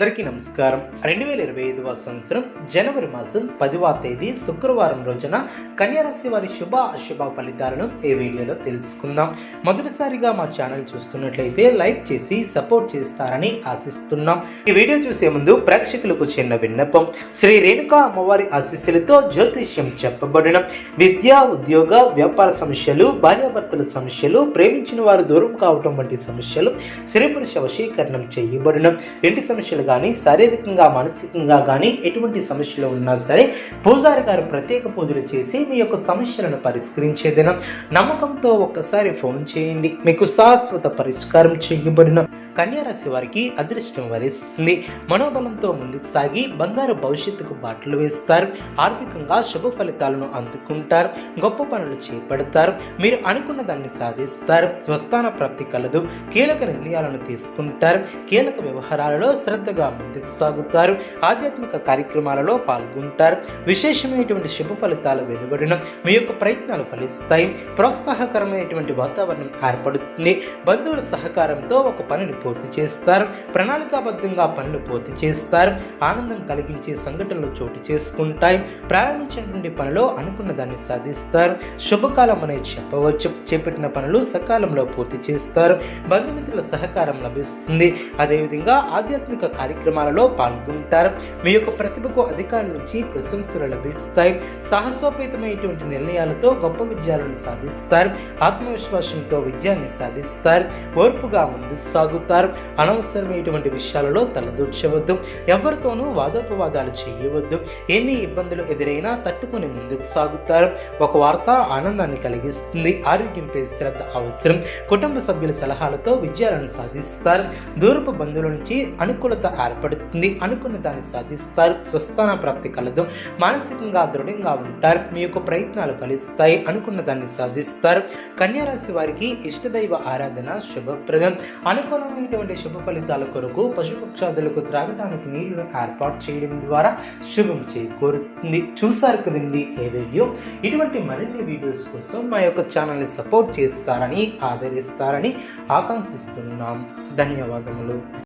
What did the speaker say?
అందరికీ నమస్కారం. రెండు వేల ఇరవై ఐదవ సంవత్సరం జనవరి మాసం పదివ తేదీ శుక్రవారం రోజున కన్యారాశి వారి శుభ అశుభ ఫలితాలను ఈ వీడియోలో తెలుసుకుందాం. మొదటిసారిగా మా ఛానల్ చూస్తున్నట్లయితే లైక్ చేసి సపోర్ట్ చేస్తారని ఆశిస్తున్నాం. ఈ వీడియో చూసే ముందు ప్రేక్షకులకు చిన్న విన్నపం. శ్రీ రేణుకా అమ్మవారి ఆశీస్సులతో జ్యోతిష్యం చెప్పబడిన విద్య ఉద్యోగ వ్యాపార సమస్యలు భార్యాభర్తల సమస్యలు ప్రేమించిన వారు దూరం కావటం వంటి సమస్యలు స్త్రీ పురుష వశీకరణం చేయబడిన ఇంటి సమస్యలు కానీ శారీరకంగా మానసికంగా కానీ ఎటువంటి సమస్యలు ఉన్నా సరే పూజారి గారు ప్రత్యేక పూజలు చేసి మీ యొక్క సమస్యలను పరిష్కరించే దినం. నమ్మకంతో ఒక్కసారి ఫోన్ చేయండి. మీకు శాశ్వత పరిష్కారం చేయబడిన కన్యారాశి వారికి అదృష్టం వరిస్తుంది. మనోబలంతో ముందుకు సాగి బంగారు భవిష్యత్తుకు బాటలు వేస్తారు. ఆర్థికంగా శుభ ఫలితాలను అందుకుంటారు. గొప్ప పనులు చేపడతారు. మీరు అనుకున్న దాన్ని సాధిస్తారు. స్వస్థాన ప్రాప్తి కలదు. కీలక నిర్ణయాలను తీసుకుంటారు. కీలక వ్యవహారాలలో శ్రద్ధగా ముందుకు సాగుతారు. ఆధ్యాత్మిక కార్యక్రమాలలో పాల్గొంటారు. విశేషమైనటువంటి శుభ ఫలితాలు వెలువడిన. మీ యొక్క ప్రయత్నాలు ఫలిస్తాయి. ప్రోత్సాహకరమైనటువంటి వాతావరణం ఏర్పడుతుంది. బంధువుల సహకారంతో ఒక పనిని పూర్తి చేస్తారు. ప్రణాళికాబద్ధంగా పనులు పూర్తి చేస్తారు. ఆనందం కలిగించే సంఘటనలు చోటు చేసుకుంటాయి. ప్రారంభించినటువంటి పనిలో అనుకున్న దాన్ని సాధిస్తారు. శుభకాలం అనేది చెప్పవచ్చు. చేపట్టిన పనులు సకాలంలో పూర్తి చేస్తారు. బంధుమిత్రుల సహకారం లభిస్తుంది. అదేవిధంగా ఆధ్యాత్మిక కార్యక్రమాలలో పాల్గొంటారు. మీ యొక్క ప్రతిభకు అధికారుల నుంచి ప్రశంసలు లభిస్తాయి. సాహసోపేతమైనటువంటి నిర్ణయాలతో గొప్ప విజయాలను సాధిస్తారు. ఆత్మవిశ్వాసంతో విజయాన్ని సాధిస్తారు. ఓర్పుగా ముందుకు సాగుతారు. అనవసరమైనటువంటి విషయాలలో తలదూర్చవద్దు. ఎవరితోనూ వాదోపవాదాలు చేయవద్దు. ఎన్ని ఇబ్బందులు ఎదురైనా తట్టుకుని ముందుకు సాగుతారు. ఒక వార్త ఆనందాన్ని కలిగిస్తుంది. ఆరోగ్యంపై శ్రద్ధ అవసరం. కుటుంబ సభ్యుల సలహాలతో విజయాలను సాధిస్తారు. దూరపు బంధువుల నుంచి అనుకూలత ఏర్పడుతుంది అనుకున్న దాన్ని సాధిస్తారు. స్వస్థాన ప్రాప్తి కలదు. మానసికంగా దృఢంగా ఉంటారు. మీ యొక్క ప్రయత్నాలు ఫలిస్తాయి అనుకున్న దాన్ని సాధిస్తారు. కన్యారాశి వారికి ఇష్టదైవ ఆరాధన శుభప్రదం. అనుకూలమైనటువంటి శుభ ఫలితాల కొరకు పశుపక్షాదులకు త్రాగడానికి నీళ్ళను ఏర్పాటు చేయడం ద్వారా శుభం చేకూరుతుంది. చూశారు కదండి ఏ వీడియో? ఇటువంటి మరిన్ని వీడియోస్ కోసం మా యొక్క ఛానల్ని సపోర్ట్ చేస్తారని ఆదరిస్తారని ఆకాంక్షిస్తున్నాం. ధన్యవాదములు.